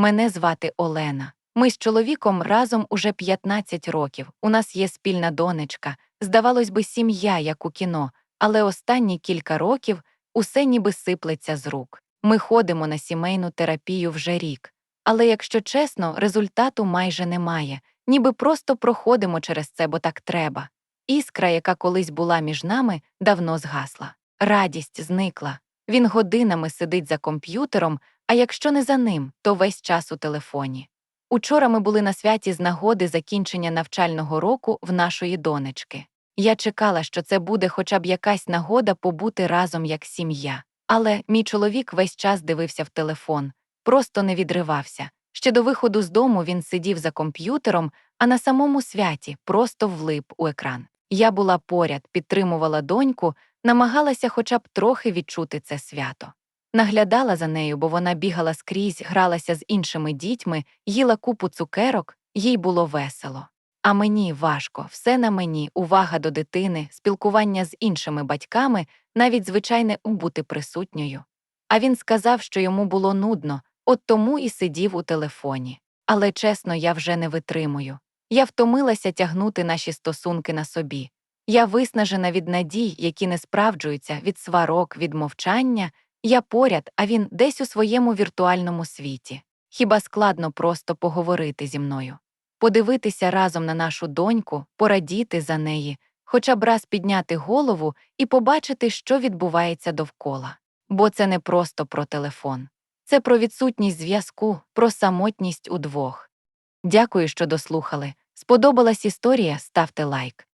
Мене звати Олена. Ми з чоловіком разом уже 15 років. У нас є спільна донечка. Здавалось би, сім'я, як у кіно, але останні кілька років усе ніби сиплеться з рук. Ми ходимо на сімейну терапію вже рік. Але, якщо чесно, результату майже немає, ніби просто проходимо через це, бо так треба. Іскра, яка колись була між нами, давно згасла. Радість зникла. Він годинами сидить за комп'ютером, а якщо не за ним, то весь час у телефоні. Учора ми були на святі з нагоди закінчення навчального року в нашої донечки. Я чекала, що це буде хоча б якась нагода побути разом як сім'я. Але мій чоловік весь час дивився в телефон, просто не відривався. Ще до виходу з дому він сидів за комп'ютером, а на самому святі просто влип у екран. Я була поряд, підтримувала доньку, намагалася хоча б трохи відчути це свято. Наглядала за нею, бо вона бігала скрізь, гралася з іншими дітьми, їла купу цукерок, їй було весело. А мені важко, все на мені, увага до дитини, спілкування з іншими батьками, навіть звичайне бути присутньою. А він сказав, що йому було нудно, от тому і сидів у телефоні. Але чесно, я вже не витримую. Я втомилася тягнути наші стосунки на собі. Я виснажена від надій, які не справджуються, від сварок, від мовчання. Я поряд, а він десь у своєму віртуальному світі. Хіба складно просто поговорити зі мною? Подивитися разом на нашу доньку, порадіти за неї, хоча б раз підняти голову і побачити, що відбувається довкола. Бо це не просто про телефон. Це про відсутність зв'язку, про самотність удвох. Дякую, що дослухали. Сподобалась історія, ставте лайк.